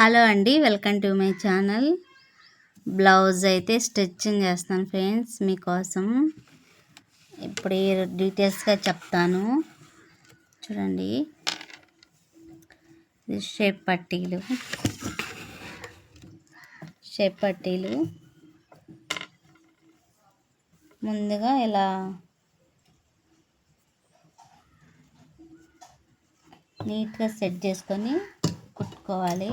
Hello అండి welcome to my channel. Blouse అయితే stitching చేస్తాను ఫ్రెండ్స్ మీకోసం. ఇప్పుడు డీటెయిల్స్గా చెప్తాను. చూడండి ఇది షేప్ పట్టీలు. షేప్ పట్టీలు. ముందుగా ఇలా నీట్గా సెట్ చేసుకొని కుట్టుకోవాలి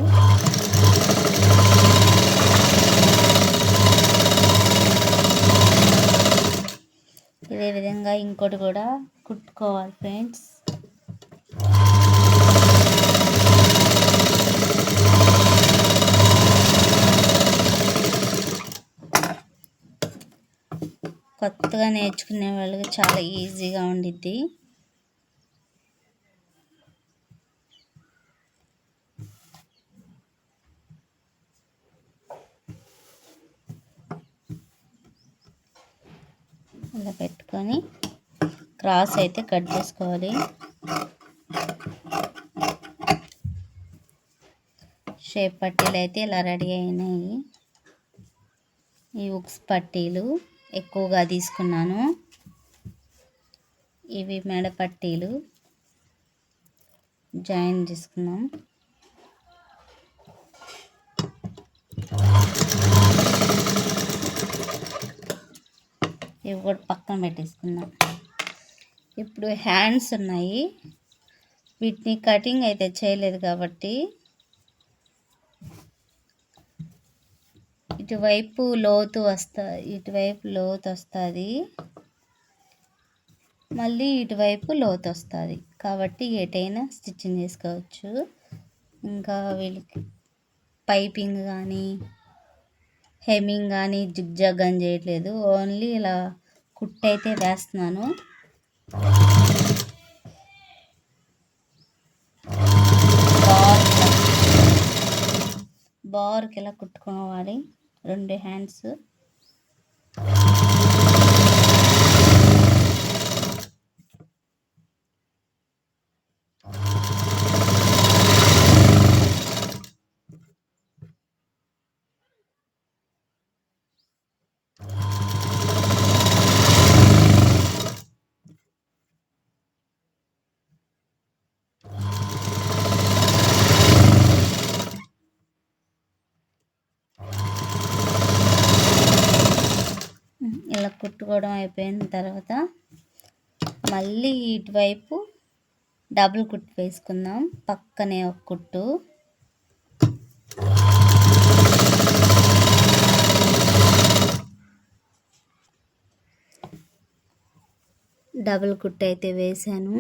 ఇదే విధంగా ఇంకోటి కూడా కుట్టుకోవాలి ఫ్రెండ్స్. కొత్తగా నేర్చుకునే వాళ్ళకి చాలా ఈజీగా ఉండిద్ది. తీసుకొని క్రాస్ అయితే కట్ చేసుకోవాలి. షేప్ పట్టీలు అయితే ఇలా రెడీ అయినాయి. ఈ ఉక్స్ పట్టీలు ఎక్కువగా తీసుకున్నాను. ఇవి మెడ పట్టీలు. జాయిన్ చేసుకున్నాం ఇవి కూడా పక్కన పెట్టేసుకుందాం. ఇప్పుడు హ్యాండ్స్ ఉన్నాయి. వీటిని కటింగ్ అయితే చేయలేదు కాబట్టి ఇటువైపు లోతు వస్తా ఇటువైపు లోతు వస్తుంది. మళ్ళీ ఇటువైపు లోతు వస్తుంది. కాబట్టి ఎటైనా స్టిచ్చింగ్ చేసుకోవచ్చు. ఇంకా వీళ్ళకి పైపింగ్ కానీ హెమ్మింగ్ కానీ జిగ్జాగ్ అని చేయట్లేదు. ఓన్లీ ఇలా కుట్టయితే వేస్తున్నాను. బార్కి ఇలా కుట్టుకోవాలి? రెండు హ్యాండ్స్ ఇలా కుట్టుకోవడం అయిపోయిన తర్వాత మళ్ళీ ఇటువైపు డబుల్ కుట్టు వేసుకుందాం. పక్కనే ఒక కుట్టు. డబుల్ కుట్టు అయితే వేసాను.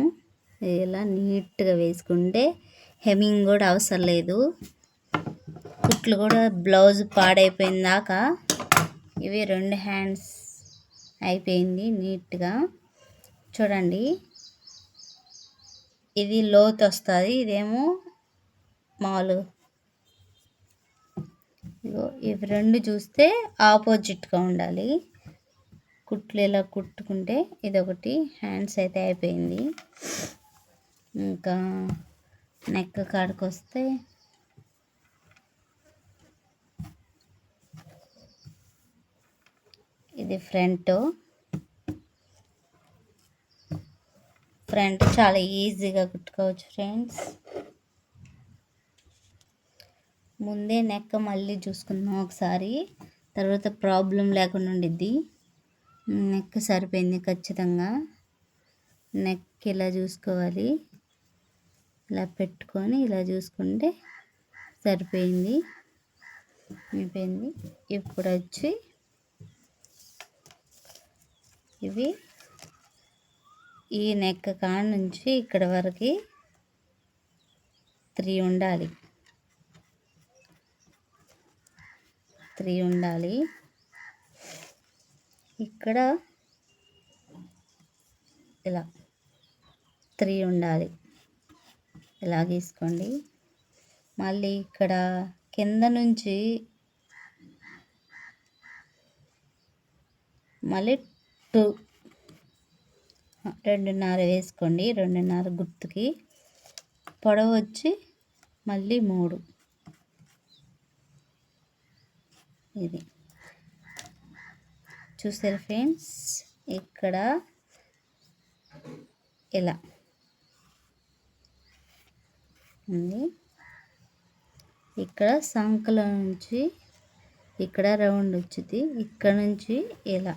ఇలా నీట్గా వేసుకుంటే హెమింగ్ కూడా అవసరం లేదు. కుట్లు కూడా బ్లౌజ్ పాడైపోయిందాక ఇవి రెండు హ్యాండ్స్ అయిపోయింది నీట్గా. చూడండి. ఇది లోతు వస్తుంది. ఇదేమో మాలు. ఇవి రెండు చూస్తే ఆపోజిట్గా ఉండాలి. కుట్లు ఇలా కుట్టుకుంటే ఇదొకటి. హ్యాండ్స్ అయితే అయిపోయింది. ఇంకా నెక్ కాడికి వస్తే ఇది ఫ్రంట్. ఫ్రంట్ చాలా ఈజీగా కుట్టుకోవచ్చు ఫ్రెండ్స్. ముందే నెక్క మళ్ళీ చూసుకుందాం ఒకసారి. తర్వాత ప్రాబ్లం లేకుండా ఉండిద్ది. నెక్ సరిపోయింది ఖచ్చితంగా. నెక్ ఇలా చూసుకోవాలి. ఇలా పెట్టుకొని ఇలా చూసుకుంటే సరిపోయింది. అయిపోయింది. ఇప్పుడు వచ్చి ఇవి. ఈ నెక్ కాడ నుంచి ఇక్కడ వరకు త్రీ ఉండాలి. త్రీ ఉండాలి. ఇక్కడ ఇలా త్రీ ఉండాలి. ఇలా గీసుకోండి. మళ్ళీ ఇక్కడ కింద నుంచి మళ్ళీ టూ రెండున్నర వేసుకోండి రెండున్నర గుర్తుకి పొడవు వచ్చి మళ్ళీ మూడు. ఇది. చూసారు ఫ్రెండ్స్? ఇక్కడ ఇలా. ఉంది. ఇక్కడ సంకల నుంచి ఇక్కడ రౌండ్ వచ్చింది ఇక్కడ నుంచి ఇలా.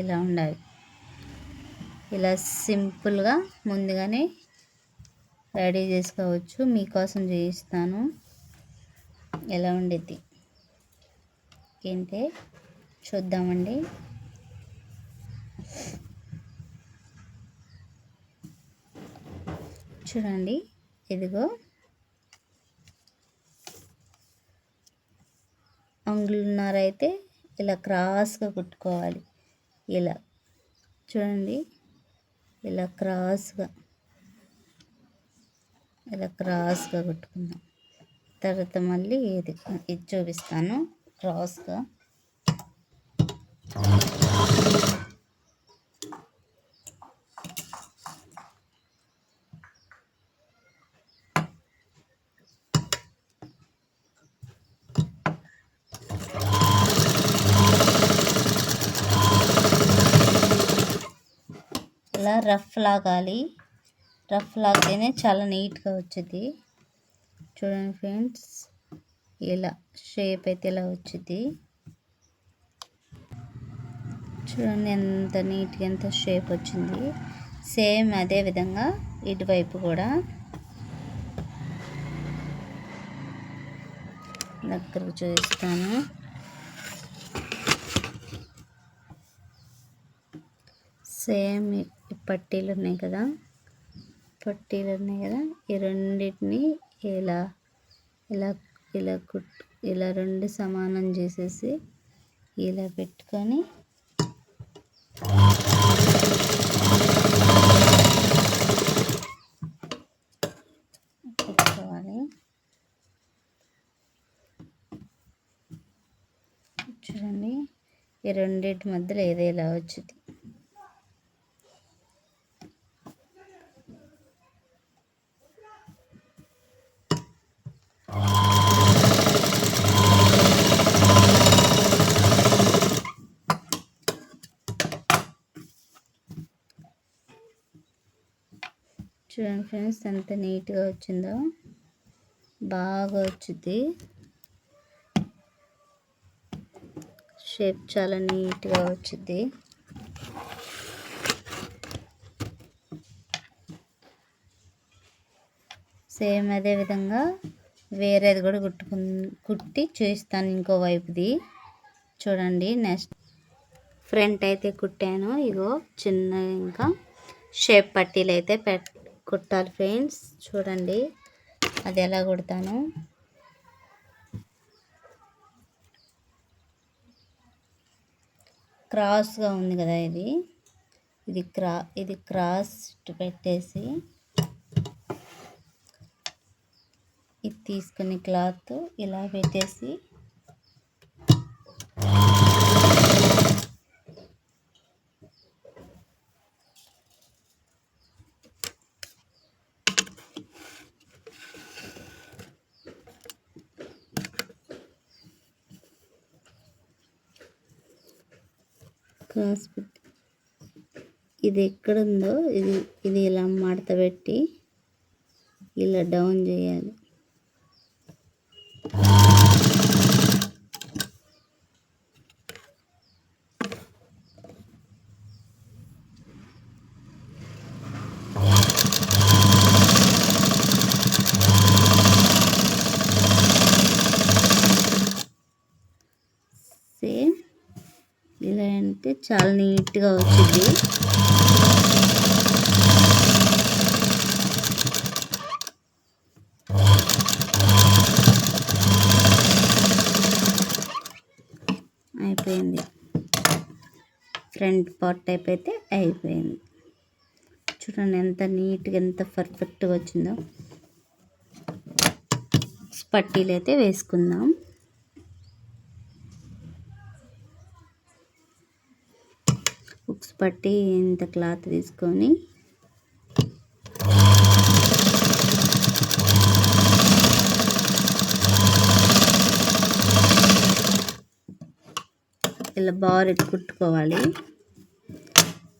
ఇలా ఉండాలి. ఇలా సింపుల్గా ముందుగానే రెడీ చేసుకోవచ్చు. మీకోసం చేయిస్తాను. ఎలా ఉండేది ఏంటే చూద్దామండి. చూడండి ఇదిగో. అంగులున్నర అయితే ఇలా క్రాస్గా కుట్టుకోవాలి. ఇలా చూడండి. ఇలా క్రాస్గా ఇలా క్రాస్గా కుట్టుకుందాం. తర్వాత మళ్ళీ ఇది ఇది చూపిస్తాను క్రాస్గా ఇలా రఫ్ లాగాలి. రఫ్ లాగితేనే చాలా నీట్గా వచ్చింది చూడండి ఫ్రెండ్స్ ఇలా షేప్ అయితే ఇలా వచ్చింది చూడండి ఎంత నీట్గా ఎంత షేప్ వచ్చింది. సేమ్ అదే విధంగా ఇటువైపు కూడా. దగ్గరకు చూపిస్తాను. సేమ్ పట్టీలు ఉన్నాయి కదా? పట్టీలు ఉన్నాయి కదా? ఈ రెండింటిని ఇలా ఇలా ఇలా కుట్ ఇలా రెండు సమానం చేసేసి ఇలా పెట్టుకొని పెట్టుకోవాలి. చూడండి ఈ రెండింటి మధ్యలో ఏదేలా వచ్చింది చూడండి ఫ్రెండ్స్ ఎంత నీట్గా వచ్చిందో బాగా వచ్చింది షేప్ చాలా నీట్గా వచ్చింది సేమ్ అదే విధంగా వేరేది కూడా కుట్టుకు కుట్టి చూస్తాను ఇంకో వైపుది. చూడండి నెక్స్ట్. ఫ్రంట్ అయితే కుట్టాను. ఇగో చిన్న ఇంకా షేప్ పట్టీలు అయితే పెట్ కుట్టాలి ఫ్రెండ్స్. చూడండి. అది ఎలా కుడతాను? క్రాస్గా ఉంది కదా ఇది. ఇది క్రా ఇది క్రాస్ పెట్టేసి ఇది తీసుకుని క్లాత్ ఇలా పెట్టేసి హాస్పిటల్ ఇది ఎక్కడుందో ఇది ఇది ఇలా మడత పెట్టి ఇలా డౌన్ చేయాలి ఇలా అంటే చాలా నీట్గా వచ్చింది. అయిపోయింది. ఫ్రంట్ పార్ట్ టైప్ అయితే అయిపోయింది. చూడండి ఎంత నీట్గా ఎంత పర్ఫెక్ట్గా వచ్చిందో. పట్టీలు అయితే వేసుకుందాం. బుక్స్ పట్టి ఇంత క్లాత్ తీసుకొని ఇలా బార్ కుట్టుకోవాలి.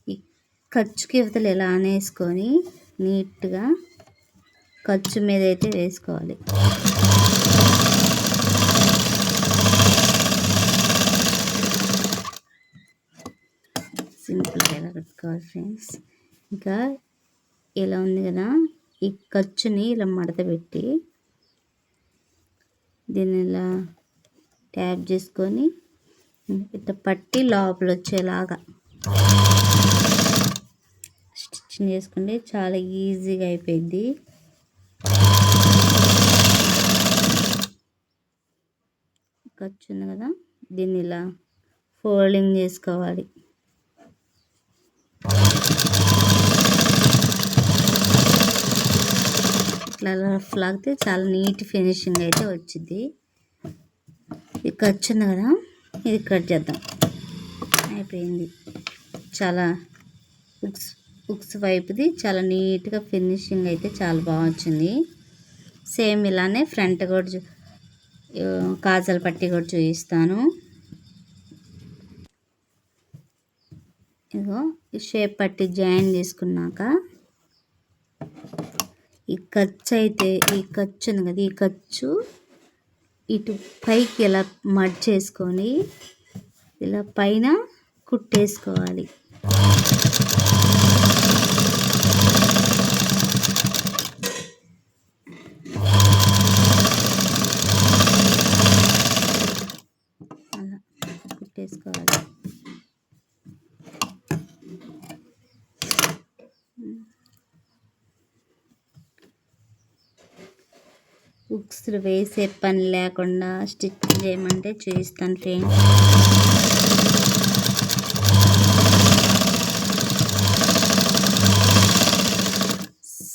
ఈ ఖర్చుకి ఇవతలు ఇలా అనేసుకొని నీట్గా ఖర్చు మీద అయితే వేసుకోవాలి. సింపుల్గా ఎలా కట్టుకోవాలి ఫ్రెండ్స్ ఇంకా ఇలా ఉంది కదా ఈ ఖర్చుని ఇలా మడత పెట్టి దీన్ని ఇలా ట్యాప్ చేసుకొని ఇట్లా పట్టి లోపల వచ్చేలాగా స్టిచ్చింగ్ చేసుకుంటే చాలా ఈజీగా అయిపోయింది. ఖర్చు ఉంది కదా దీన్ని ఇలా ఫోల్డింగ్ చేసుకోవాలి. ఇట్లా రఫ్ లాగితే చాలా నీట్ ఫినిషింగ్ అయితే వచ్చింది ఇది ఖర్చు ఉంది కదా ఇది కట్ చేద్దాం. అయిపోయింది. చాలా ఉక్స్ ఉక్స్ వైపుది చాలా నీట్గా ఫినిషింగ్ అయితే చాలా బాగా వచ్చింది. సేమ్ ఇలానే ఫ్రంట్ కూడా కాజల్ పట్టి కూడా చూపిస్తాను. ఇదిగో ఈ షేప్ పట్టి జాయిన్ చేసుకున్నాక ఈ ఖర్చు అయితే ఈ ఖర్చు ఉంది కదా ఈ ఖర్చు ఇటు పైకి ఇలా మడ్ చేసుకొని ఇలా పైన కుట్టేసుకోవాలి అలా కుట్టేసుకోవాలి అసలు వేసే పని లేకుండా స్టిచ్ చేయమంటే చూపిస్తాను ఫ్రెండ్స్.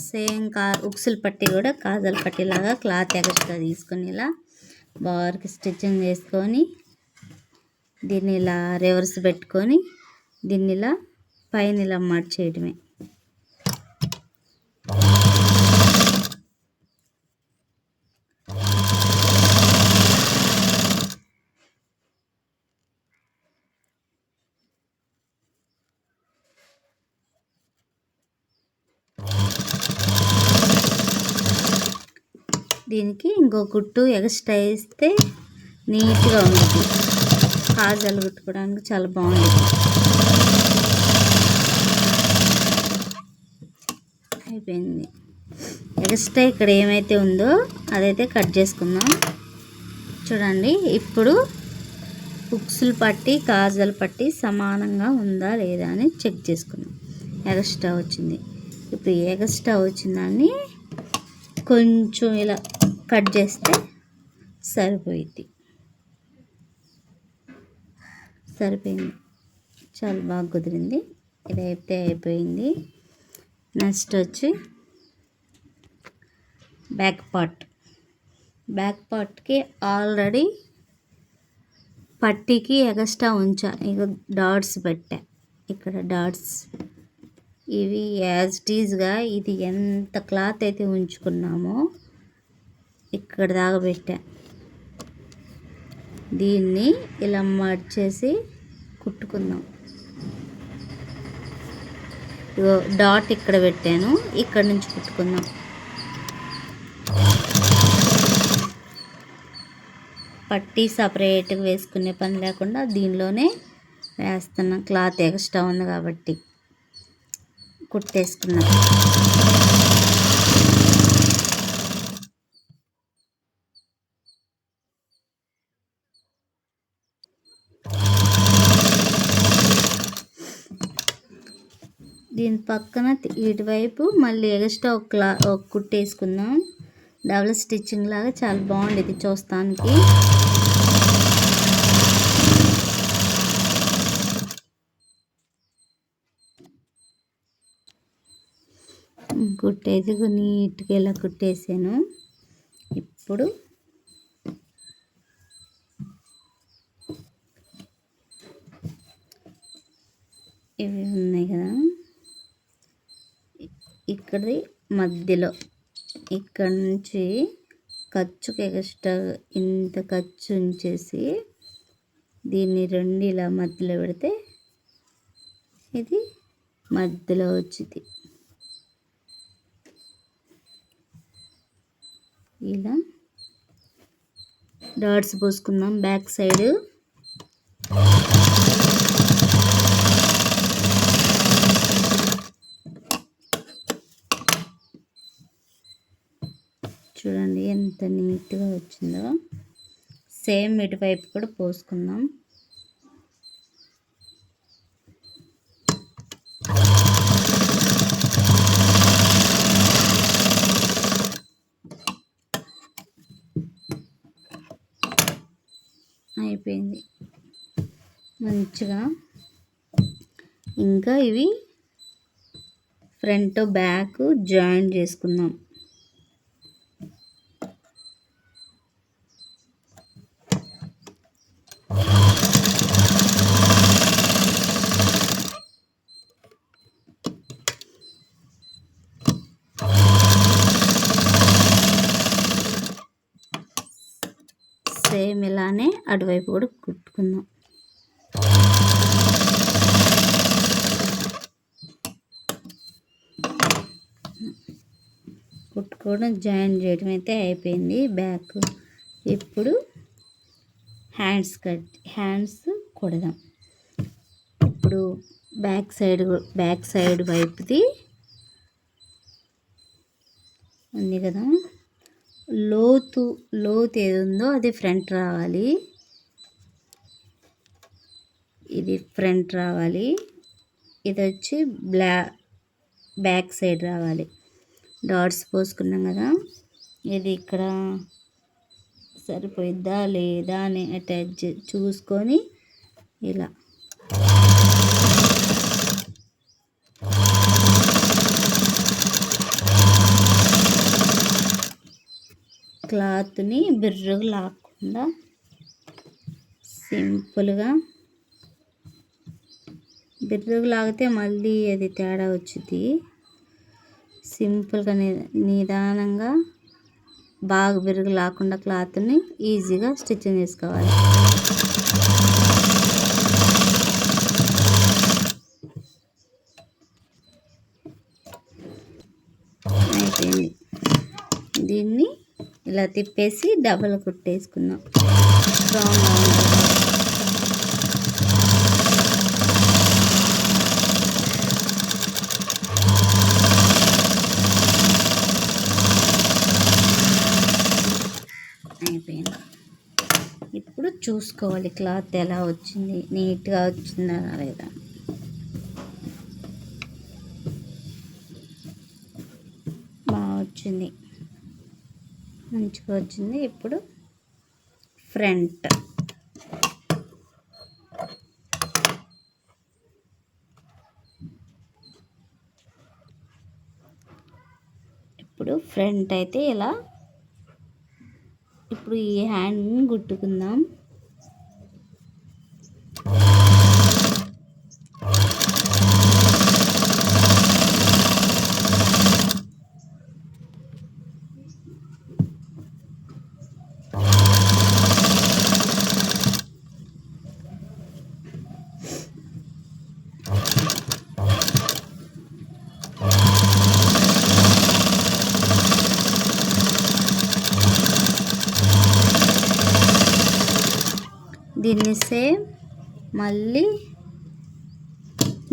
సేమ్ కా ఉక్సులు పట్టి కూడా కాజల పట్టిలాగా క్లాత్ ఎక్స్ట్రా తీసుకొని ఇలా బార్కి స్టిచ్చింగ్ చేసుకొని దీన్ని ఇలా రివర్స్ పెట్టుకొని దీన్ని ఇలా పైన ఇలా మార్చేయడమే దీనికి ఇంకో కుట్టు ఎక్స్ట్రా వేస్తే నీట్గా ఉంటుంది కాజాలు కుట్టుకోవడానికి చాలా బాగుంటుంది అయిపోయింది. ఎక్స్ట్రా ఇక్కడ ఏమైతే ఉందో అదైతే కట్ చేసుకుందాం. చూడండి ఇప్పుడు బుక్స్లు పట్టి కాజలు పట్టి సమానంగా ఉందా లేదా అని చెక్ చేసుకున్నాం ఎగస్ట్రా వచ్చింది. ఇప్పుడు ఎగస్ట్రా వచ్చిందాన్ని కొంచెం ఇలా కట్ చేస్తే సరిపోయింది. సరిపోయింది. చాలా బాగా కుదిరింది. ఇది అయితే అయిపోయింది. నెక్స్ట్ వచ్చి బ్యాక్ పార్ట్. బ్యాక్ పార్ట్కి ఆల్రెడీ పట్టీకి ఎగస్ట్రా ఉంచా. ఇక డాట్స్ పెట్టా. ఇక్కడ డాట్స్. ఇవి యాజ్ టీజ్గా ఇది ఎంత క్లాత్ అయితే ఉంచుకున్నామో ఇక్కడ దాకా పెట్టా. దీన్ని ఇలా మడిచేసి కుట్టుకుందాం. ఇగో డాట్ ఇక్కడ పెట్టాను. ఇక్కడ నుంచి కుట్టుకుందాం. పట్టి సపరేట్గా వేసుకునే పని లేకుండా దీనిలోనే వేస్తున్నాం క్లాత్ ఎక్స్ట్రా ఉంది కాబట్టి కుట్టేసుకున్నాం. దీని పక్కన ఇటువైపు మళ్ళీ ఎక్స్ట్రా ఒక క్లా ఒక కుట్టేసుకుందాం డబుల్ స్టిచ్చింగ్ లాగా చాలా బాగుండేది చూస్తానికి. కుట్టేసి నీట్గా ఇలా కుట్టేసాను. ఇప్పుడు ఇవి ఉన్నాయి కదా. ఇక్కడి మధ్యలో. ఇక్కడ నుంచి ఖర్చుకి ఎక్స్ట్రా ఇంత ఖర్చు ఉంచేసి దీన్ని రెండు ఇలా మధ్యలో పెడితే ఇది మధ్యలో వచ్చింది. ఇలా డాట్స్ పోసుకుందాం బ్యాక్ సైడ్ చూడండి ఎంత నీట్గా వచ్చిందో. సేమ్ ఇటువైపు కూడా పోసుకుందాం. అయిపోయింది. మంచిగా. ఇంకా ఇవి ఫ్రంట్ బ్యాక్ జాయిన్ చేసుకుందాం సేమ్ ఇలానే అటువైపు కూడా కుట్టుకుందాం. కుట్టుకోవడం జాయిన్ చేయడం అయితే అయిపోయింది. బ్యాక్ ఇప్పుడు హ్యాండ్స్ కట్ హ్యాండ్స్ కొడదాం. ఇప్పుడు బ్యాక్ సైడ్ బ్యాక్ సైడ్ వైపుది ఉంది కదా. లోతు లోతు ఏది ఉందో అది ఫ్రంట్ రావాలి. ఇది ఫ్రంట్ రావాలి. ఇది వచ్చి బ్లా బ్యాక్ సైడ్ రావాలి. డాట్స్ పోసుకున్నాం కదా. ఇది ఇక్కడ సరిపోయిద్దా లేదా అని అటాచ్ చూసుకొని ఇలా. క్లాత్ని బిర్రుగా లాక్కుండా సింపుల్గా బిర్రుగా లాగితే మళ్ళీ అది తేడా వచ్చింది సింపుల్గా నిదానంగా బాగా బిరుగు లాకుండా క్లాత్ని ఈజీగా స్టిచ్చింగ్ చేసుకోవాలి. అయిపోయింది. దీన్ని ఇలా తిప్పేసి డబల్ కుట్టేసుకుందాం. స్ట్రాంగ్గా అయిపోయింది ఇప్పుడు చూసుకోవాలి. క్లాత్ ఎలా వచ్చింది? నీట్గా వచ్చిందా లేదా? బాగా వచ్చింది. మంచిగా వచ్చింది. ఇప్పుడు ఫ్రంట్. ఇప్పుడు ఫ్రంట్ అయితే ఇలా ఇప్పుడు ఈ హ్యాండ్ గుట్టుకుందాం. దీన్ని సేమ్ మళ్ళీ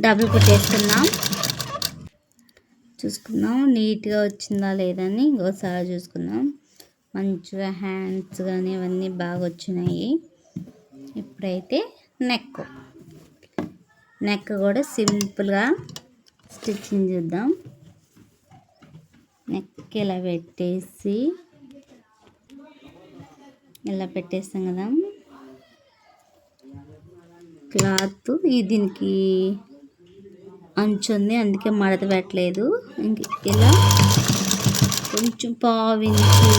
డబుల్ కుట్టేస్తున్నాం చూసుకుందాం నీట్గా వచ్చిందా లేదని ఇంకోసారి చూసుకుందాం. మంచిగా హ్యాండ్స్ కానీ అవన్నీ బాగా వచ్చినాయి. ఇప్పుడైతే నెక్ నెక్ కూడా సింపుల్గా స్టిచ్చింగ్ చూద్దాం. నెక్ ఇలా పెట్టేసి ఇలా పెట్టేస్తాం కదా. క్లాత్ దీనికి అంచు ఉంది అందుకే మడత పెట్టలేదు. ఇంక ఇలా కొంచెం పావించు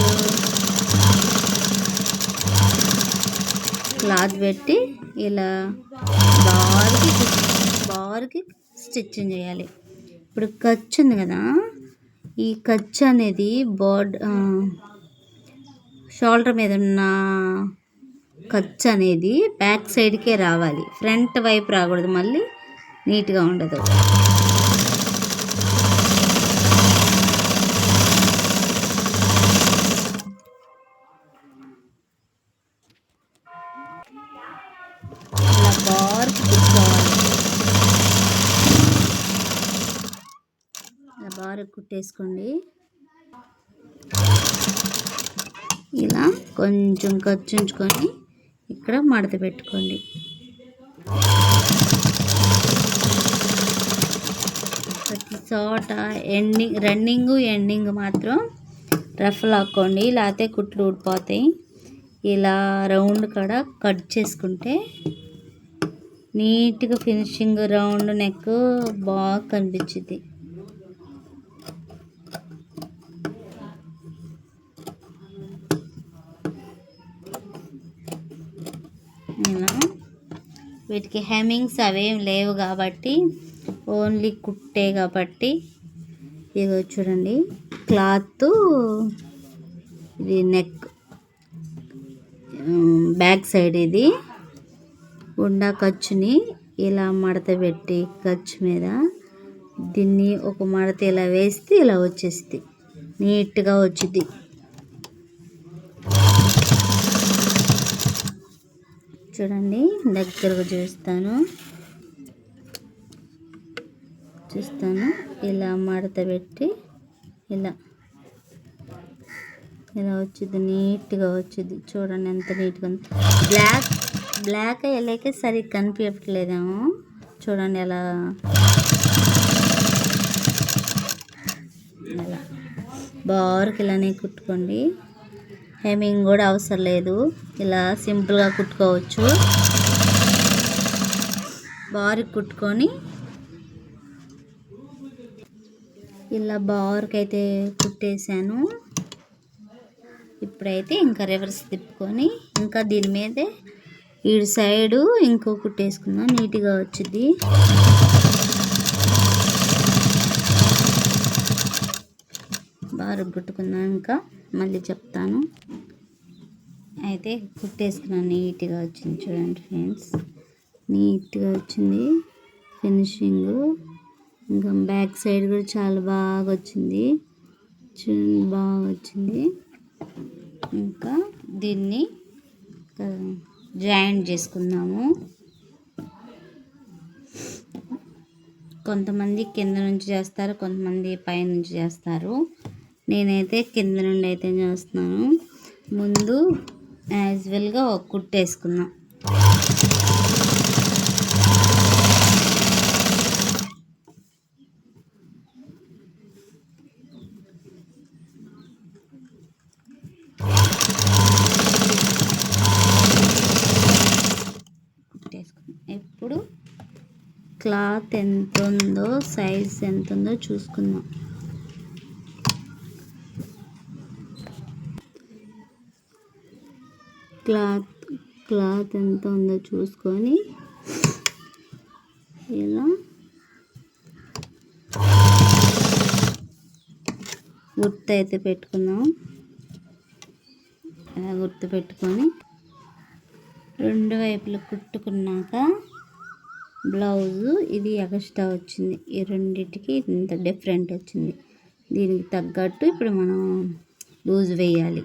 క్లాత్ పెట్టి ఇలా బార్కి బార్కి స్టిచ్చింగ్ చేయాలి. ఇప్పుడు ఖర్చు ఉంది కదా ఈ ఖర్చు అనేది బోర్డ్ షోల్డర్ మీద ఉన్న ఖర్చు అనేది బ్యాక్ సైడ్కే రావాలి. ఫ్రంట్ వైపు రాకూడదు. మళ్ళీ నీట్గా ఉండదు. ఇలా బార్కి బార్ కుట్టేసుకోండి. ఇలా కొంచెం ఖర్చు ఉంచుకొని ఇక్కడ మడత పెట్టుకోండి. ప్రతి చోట ఎండింగ్ రన్నింగ్ ఎండింగ్ మాత్రం రఫ్ లాక్కోండి. లేకపోతే కుట్లు ఊడిపోతాయి. ఇలా రౌండ్ కాడ కట్ చేసుకుంటే నీట్గా ఫినిషింగ్ రౌండ్ నెక్ బాగా కనిపించింది ఇలా వీటికి హెమింగ్స్ అవేం లేవు కాబట్టి ఓన్లీ కుట్టే కాబట్టి. ఇదిగో చూడండి క్లాత్ ఇది నెక్ బ్యాక్ సైడ్ ఇది. ఉండా ఖర్చుని ఇలా మడత పెట్టి ఖర్చు మీద దీన్ని ఒక మడత ఇలా వేస్తే ఇలా వచ్చేస్తుంది. నీట్గా వచ్చింది చూడండి దగ్గరగా చూస్తాను. చూస్తాను. ఇలా మడత పెట్టి ఇలా ఇలా వచ్చింది నీట్గా వచ్చింది. చూడండి ఎంత నీట్గా ఉంది. బ్లాక్ బ్లాక్ అయ్యలేక సరిగ్గా కనిపించట్లేదేమో. చూడండి ఎలా ఇలా బారుకి ఇలానే కుట్టుకోండి. హెమింగ్ కూడా అవసరం లేదు. ఇలా సింపుల్గా కుట్టుకోవచ్చు. బారుకి కుట్టుకొని ఇలా బారుకి అయితే కుట్టేశాను. ఇప్పుడైతే ఇంకా రివర్స్ తిప్పుకొని ఇంకా దీని మీదే ఈడు సైడు ఇంకో కుట్టేసుకుందాం. నీట్గా వచ్చింది. బారుకు కుట్టుకుందాం ఇంకా. మళ్ళీ చెప్తాను. అయితే కుట్టేసుకున్నాను నీట్గా వచ్చింది చూడండి ఫ్రెండ్స్. నీట్గా వచ్చింది ఫినిషింగ్. ఇంకా బ్యాక్ సైడ్ కూడా చాలా బాగా వచ్చింది. చూడండి బాగా వచ్చింది. ఇంకా దీన్ని జాయింట్ చేసుకుందాము. కొంతమంది కింద నుంచి చేస్తారు కొంతమంది పై నుంచి చేస్తారు. నేనైతే కింద నుండి అయితే చేస్తున్నాను. ముందు యాజువల్గా ఒక కుట్టేసుకున్నాం కుట్టేసుకున్నాం ఇప్పుడు క్లాత్ ఎంత ఉందో సైజ్ ఎంత ఉందో చూసుకుందాం. క్లాత్ క్లాత్ ఎంత ఉందో చూసుకొని ఇలా గుర్తు అయితే పెట్టుకుందాం. ఇలా గుర్తు పెట్టుకొని రెండు వైపులు కుట్టుకున్నాక బ్లౌజు ఇది ఎగస్ట్రా వచ్చింది. ఈ రెండింటికి ఇంత డిఫరెంట్ వచ్చింది. దీనికి తగ్గట్టు ఇప్పుడు మనం లూజ్ వేయాలి.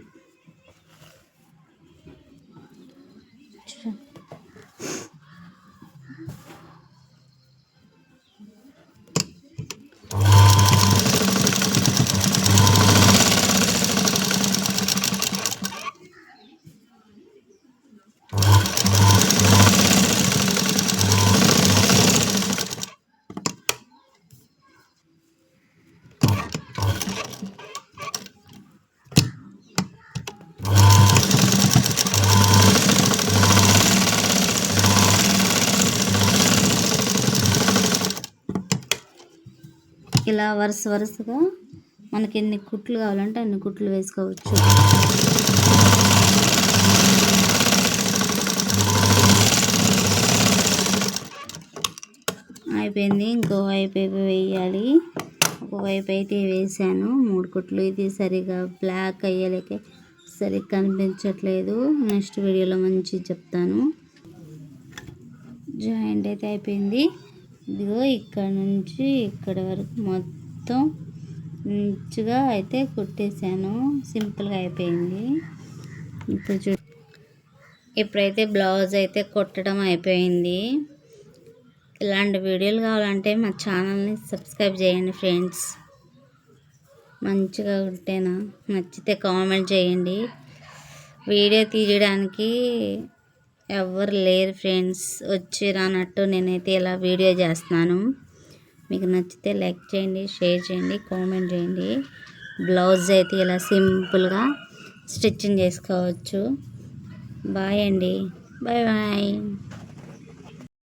ఇలా వరుస వరుసగా మనకి ఎన్ని కుట్లు కావాలంటే అన్ని కుట్లు వేసుకోవచ్చు. అయిపోయింది. ఇంకో వైపు వేయాలి. ఒక వైపు అయితే వేసాను. మూడు కుట్లు. ఇది సరిగా బ్లాక్ అయ్యేలేకే సరిగ్గా కనిపించట్లేదు. నెక్స్ట్ వీడియోలో మంచి చెప్తాను. జాయింట్ అయితే అయిపోయింది. ఇదిగో ఇక్కడ నుంచి ఇక్కడ వరకు మొత్తం మంచిగా అయితే కుట్టేశాను. సింపుల్గా అయిపోయింది. ఇప్పుడు చూ ఇప్పుడైతే బ్లౌజ్ అయితే కుట్టడం అయిపోయింది. ఇలాంటి వీడియోలు కావాలంటే మా ఛానల్ని సబ్స్క్రైబ్ చేయండి ఫ్రెండ్స్. మంచిగా కుట్టేనా నచ్చితే కామెంట్ చేయండి. వీడియో తీయడానికి ఎవరు లేరు ఫ్రెండ్స్ వచ్చిరానట్టు నేనైతే ఇలా వీడియో చేస్తున్నాను. మీకు నచ్చితే లైక్ చేయండి షేర్ చేయండి కామెంట్ చేయండి. బ్లౌజ్ అయితే ఇలా సింపుల్గా స్టిచ్చింగ్ చేసుకోవచ్చు. బాయ్ అండి. Bye bye.